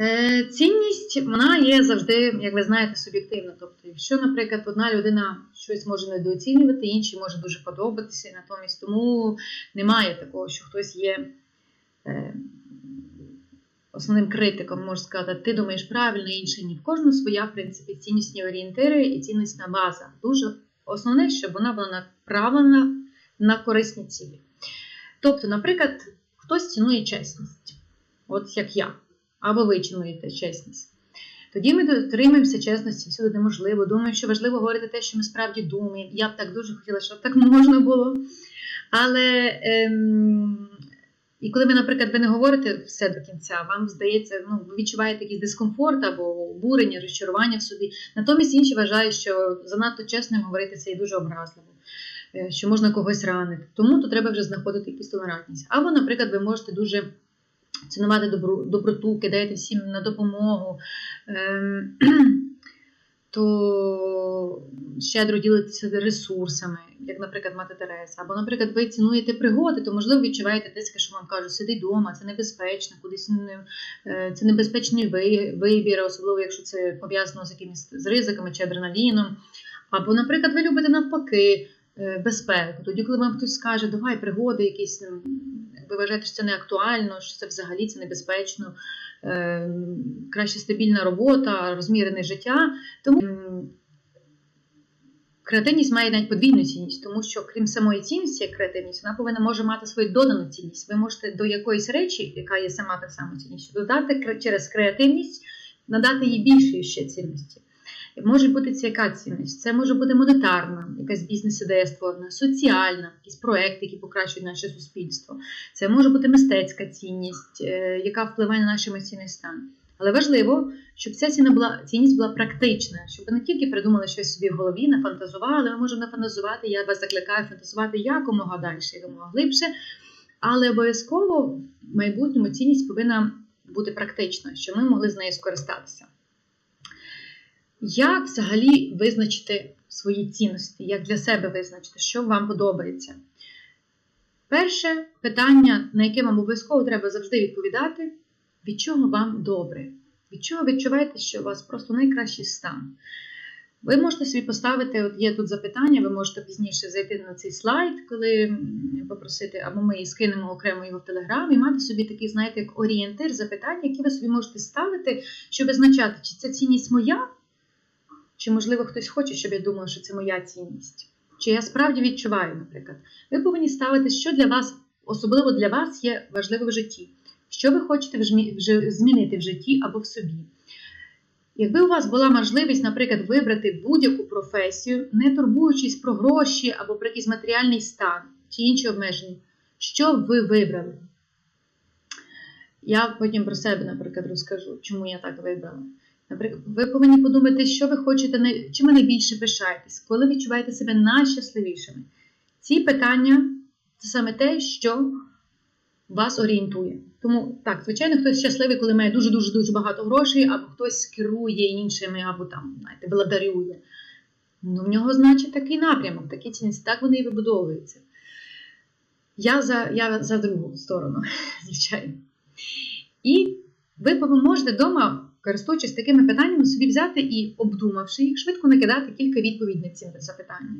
Е, Цінність вона є завжди, як ви знаєте, суб'єктивна. Тобто, якщо, наприклад, одна людина щось може недооцінювати, іншій може дуже подобатися, натомість тому немає такого, що хтось є е, основним критиком, можна сказати, ти думаєш правильно, інший ні. В кожного своя, в принципі, ціннісні орієнтири і ціннісна база. Дуже основне, щоб вона була направлена на корисні цілі. Тобто, наприклад, хтось цінує чесність, от як я, або ви цінуєте чесність. Тоді ми дотримуємося чесності всюди, де можливо. Думаю, що важливо говорити те, що ми справді думаємо. Я б так дуже хотіла, щоб так можна було. Але ем, і коли ви, наприклад, ви не говорите все до кінця, вам здається, ну, ви відчуваєте якийсь дискомфорт або обурення, розчарування в собі. Натомість інші вважають, що занадто чесним говорити це є дуже образливо, е, що можна когось ранити. Тому тут треба вже знаходити якусь толерантність. Або, наприклад, ви можете дуже цінувати добру, доброту, кидаєте всім на допомогу. Ем, то щедро ділитися ресурсами, як, наприклад, мати Тереса. Або, наприклад, ви цінуєте пригоди, то, можливо, відчуваєте тиск, що вам кажуть, сиди вдома, це небезпечно, кудись е, це небезпечний вибір, особливо, якщо це пов'язано з якимись з ризиками чи адреналіном. Або, наприклад, ви любите навпаки е, безпеку. Тоді, коли вам хтось скаже, давай пригоди якісь, ви вважаєте, що це не актуально, що це взагалі це небезпечно, е, краще стабільна робота, розмірене життя. Тому креативність має навіть подвійну цінність, тому що крім самої цінності, як креативність, вона повинна може мати свою додану цінність. Ви можете до якоїсь речі, яка є сама так само цінністю, додати через креативність, надати їй більшої ще цінності. Може бути яка цінність? Це може бути монетарна, якась бізнес-ідея створена, соціальна, якісь проекти, які покращують наше суспільство. Це може бути мистецька цінність, е, яка впливає на наш емоційний стан. Але важливо, щоб ця ціна була, цінність була практична, щоб ви не тільки придумали щось собі в голові, нафантазували, ми можемо нафантазувати, я вас закликаю фантазувати якомога далі, якомога глибше. Але обов'язково в майбутньому цінність повинна бути практична, щоб ми могли з нею скористатися. Як взагалі визначити свої цінності? Як для себе визначити, що вам подобається? Перше питання, на яке вам обов'язково треба завжди відповідати, від чого вам добре? Від чого відчуваєте, що у вас просто найкращий стан? Ви можете собі поставити, от є тут запитання, ви можете пізніше зайти на цей слайд, коли попросити, або ми і скинемо окремо його в Телеграм, і мати собі такий, знаєте, як орієнтир запитань, які ви собі можете ставити, щоб визначати, чи ця цінність моя, чи, можливо, хтось хоче, щоб я думала, що це моя цінність. Чи я справді відчуваю, наприклад. Ви повинні ставити, що для вас, особливо для вас, є важливо в житті. Що ви хочете змінити в житті або в собі. Якби у вас була можливість, наприклад, вибрати будь-яку професію, не турбуючись про гроші або про якийсь матеріальний стан чи інші обмеження, що б ви вибрали? Я потім про себе, наприклад, розкажу, чому я так вибрала. Наприклад, ви повинні подумати, що ви хочете, чим ви найбільше пишаєтесь, коли відчуваєте себе найщасливішими. Ці питання це саме те, що вас орієнтує. Тому так, звичайно, хтось щасливий, коли має дуже дуже дуже багато грошей, або хтось керує іншими, або там, знаєте, владарює. Ну, в нього, значить, такий напрямок, такі цінності, так вони і вибудовуються. Я за, я за другу сторону, звичайно. І ви можете вдома, користуючись такими питаннями, собі взяти і, обдумавши їх, швидко накидати кілька відповідей на ці запитання.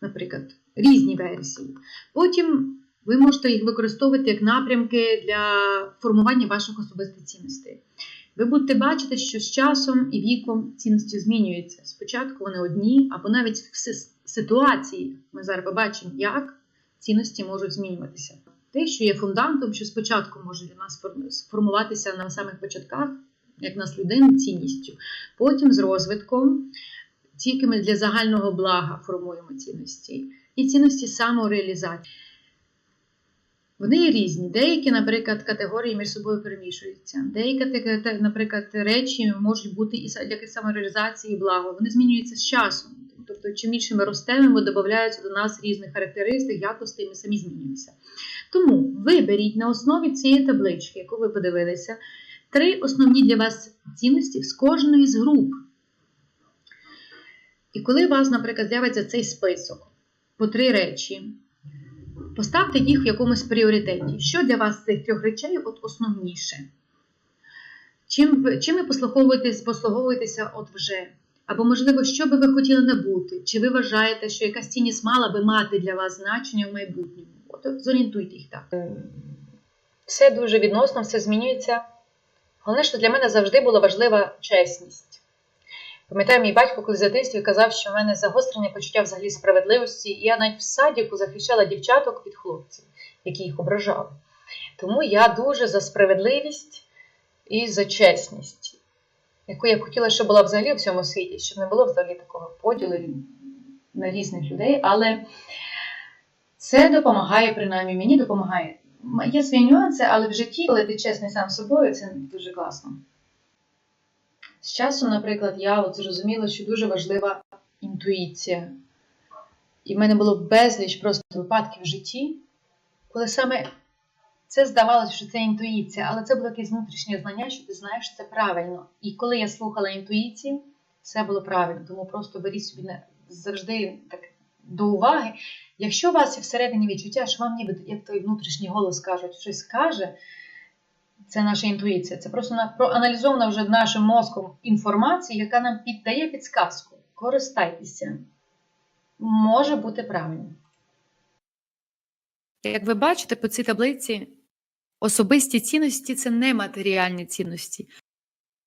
Наприклад, різні версії. Потім ви можете їх використовувати як напрямки для формування ваших особистих цінностей. Ви будете бачити, що з часом і віком цінності змінюються. Спочатку вони одні, або навіть в ситуації ми зараз побачимо, як цінності можуть змінюватися. Те, що є фундаментом, що спочатку може для нас сформуватися на самих початках, як нас людини, цінністю. Потім з розвитком, тільки ми для загального блага формуємо цінності. І цінності самореалізації. Вони є різні. Деякі, наприклад, категорії між собою перемішуються. Деякі, наприклад, речі можуть бути і і самореалізації, і благо. Вони змінюються з часом. Тобто, чим більше ми ростемо, додаються до нас різних характеристик, якостей, ми самі змінюємося. Тому виберіть на основі цієї таблички, яку ви подивилися, три основні для вас цінності з кожної з груп. І коли у вас, наприклад, з'явиться цей список по три речі, Поставте їх в якомусь пріоритеті. Що для вас з цих трьох речей от основніше? Чим чим ви послуговуєтесь, послуговуєтеся от вже? Або, можливо, що би ви хотіли набути? Чи ви вважаєте, що якась цінність мала би мати для вас значення в майбутньому? От зорієнтуйте їх так. Все дуже відносно, все змінюється. Головне, що для мене завжди була важлива чесність. Пам'ятаю, мій батько колись в дитинстві казав, що в мене загострене почуття взагалі справедливості, і я навіть в садіку захищала дівчаток від хлопців, які їх ображали. Тому я дуже за справедливість і за чесність, яку я б хотіла, щоб була взагалі у всьому світі, щоб не було взагалі такого поділу на різних людей, але це допомагає, принаймні мені допомагає. Є свої нюанси, але в житті, коли ти чесний сам з собою, це дуже класно. З часом, наприклад, я от зрозуміла, що дуже важлива інтуїція. І в мене було безліч просто випадків в житті, коли саме це здавалося, що це інтуїція, але це було якесь внутрішнє знання, що ти знаєш, що це правильно. І коли я слухала інтуїцію, все було правильно. Тому просто беріть собі завжди так до уваги. Якщо у вас є всередині відчуття, що вам ніби як той внутрішній голос кажуть, щось каже, це наша інтуїція. Це просто проаналізована вже нашим мозком інформація, яка нам піддає підсказку. Користайтеся. Може бути правильно. Як ви бачите по цій таблиці, особисті цінності це не матеріальні цінності,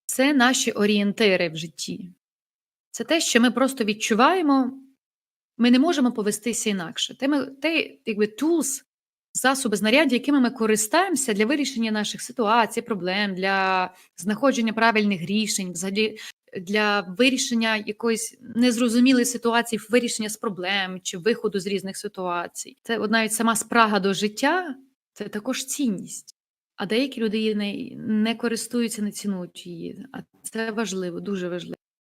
це наші орієнтири в житті. Це те, що ми просто відчуваємо, ми не можемо повестися інакше. Те, ми, те якби tools, засоби, знаряддя, якими ми користаємося для вирішення наших ситуацій, проблем, для знаходження правильних рішень, взагалі для вирішення якоїсь незрозумілої ситуації, вирішення з проблем чи виходу з різних ситуацій. Це от навіть сама спрага до життя це також цінність. А деякі люди не, не користуються, не цінують її. А це важливо, дуже важливо.